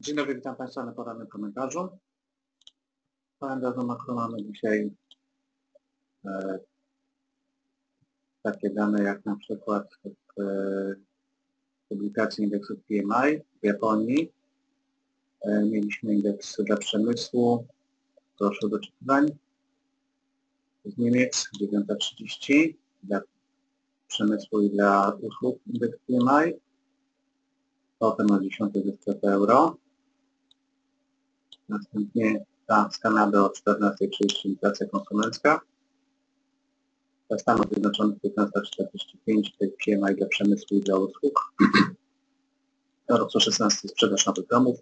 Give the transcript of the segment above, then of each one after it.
Dzień dobry, witam Państwa na porannym komentarzu. Kalendarzu makro mamy dzisiaj e, takie dane jak na przykład e, publikacji indeksu PMI w Japonii. E, mieliśmy indeks dla przemysłu, proszę do oczekiwań. Z Niemiec 9.30 dla przemysłu i dla usług indeks PMI. Potem o 10 ze strefy euro. Następnie ta z Kanady o 14.30 inflacja konsumencka. Dla Stanów Zjednoczonych 15.45 to jest PMI dla przemysłu i dla usług. Oraz o 16 sprzedaż nowych domów.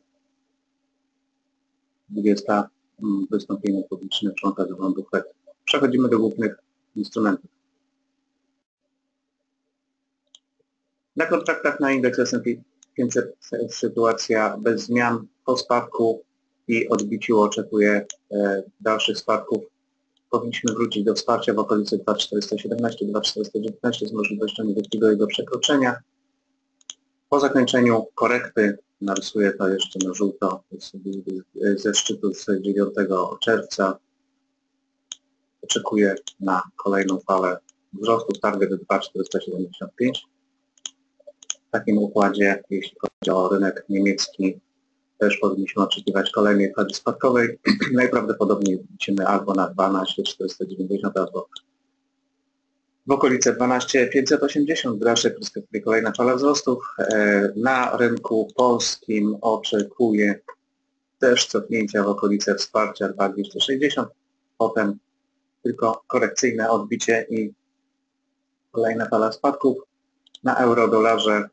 20 mm, wystąpienie publiczne członka zarządu FED. Przechodzimy do głównych instrumentów. Na kontraktach na indeks S&P 500 sytuacja bez zmian po spadku i odbiciu oczekuje e, dalszych spadków. Powinniśmy wrócić do wsparcia w okolicy 2417-2419 z możliwością niewielkiego jego przekroczenia. Po zakończeniu korekty, narysuję to jeszcze na żółto, ze szczytu z 9 czerwca, oczekuję na kolejną falę wzrostu target 2475. W takim układzie, jeśli chodzi o rynek niemiecki, też powinniśmy oczekiwać kolejnej fali spadkowej. Najprawdopodobniej widzimy albo na 12 490 albo w okolice 12 580 w dalszej perspektywie kolejna fala wzrostów. E, na rynku polskim oczekuję też cofnięcia w okolice wsparcia 2260, potem tylko korekcyjne odbicie i kolejna fala spadków. Na euro-dolarze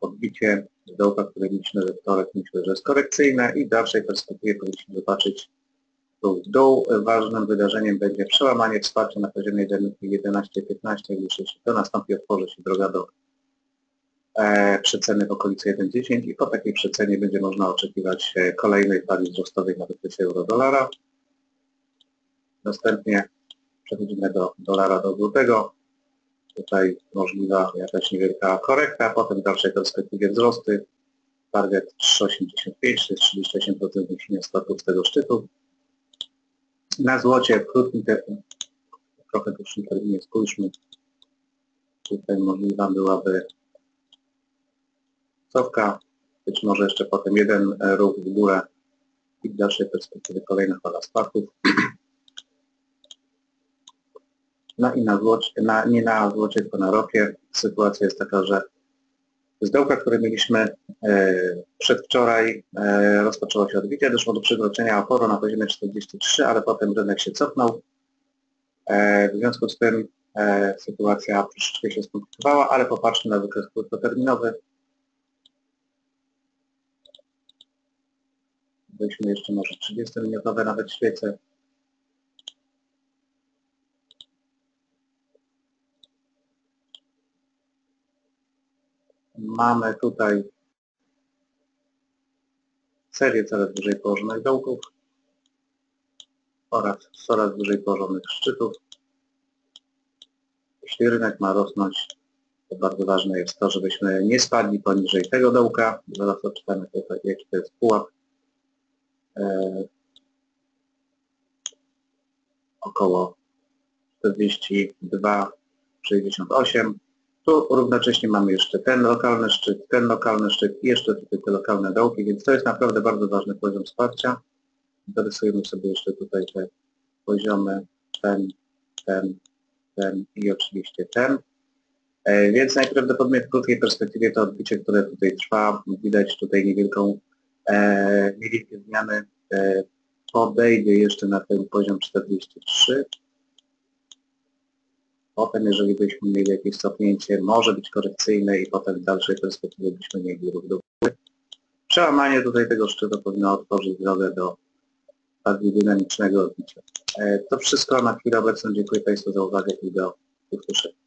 odbicie dołka, które mieliśmy we wtorek, myślę, że jest korekcyjne i w dalszej perspektywie powinniśmy zobaczyć dół. Dół ważnym wydarzeniem będzie przełamanie wsparcia na poziomie 11-15, gdyż to nastąpi, otworzy się droga do e, przeceny w okolicy 1,10 i po takiej przecenie będzie można oczekiwać e, kolejnej fali wzrostowej na wykresie euro-dolara. Następnie przechodzimy do dolara do złotego. Tutaj możliwa jakaś niewielka korekta, potem w dalszej perspektywie wzrosty. Target 3,85, to jest 38% zniesienia z tego szczytu. Na złocie w krótkim terminie, trochę dłuższym terminie spójrzmy. Tutaj możliwa byłaby cofka, być może jeszcze potem jeden ruch w górę i w dalszej perspektywie kolejna fala spadków. No i na złocie, na, nie na złocie, tylko na ropie sytuacja jest taka, że z dołka, które mieliśmy e, przedwczoraj, e, rozpoczęło się odbicie, doszło do przekroczenia oporu na poziomie 43, ale potem rynek się cofnął. E, w związku z tym sytuacja troszeczkę się skomplikowała, ale popatrzmy na wykres krótkoterminowy. Weźmy jeszcze może 30-minutowe nawet świece. Mamy tutaj serię coraz wyżej położonych dołków oraz coraz wyżej położonych szczytów. Jeśli rynek ma rosnąć, to bardzo ważne jest to, żebyśmy nie spadli poniżej tego dołka. Zaraz odczytamy tutaj, jaki to jest pułap. E, około 42,68 tu równocześnie mamy jeszcze ten lokalny szczyt, ten lokalny szczyt i jeszcze tutaj te lokalne dołki, więc to jest naprawdę bardzo ważny poziom wsparcia. Zarysujemy sobie jeszcze tutaj te poziomy, ten, ten, ten i oczywiście ten. E, więc najprawdopodobniej w krótkiej perspektywie to odbicie, które tutaj trwa, widać tutaj niewielką, e, niewielkie zmiany, e, podejdzie jeszcze na ten poziom 43, Potem, jeżeli byśmy mieli jakieś cofnięcie, może być korekcyjne i potem w dalszej perspektywie byśmy mieli ruch do góry. Przełamanie tutaj tego szczytu powinno otworzyć drogę do bardziej dynamicznego odbicia. E, to wszystko na chwilę obecną. Dziękuję Państwu za uwagę i do usłyszenia.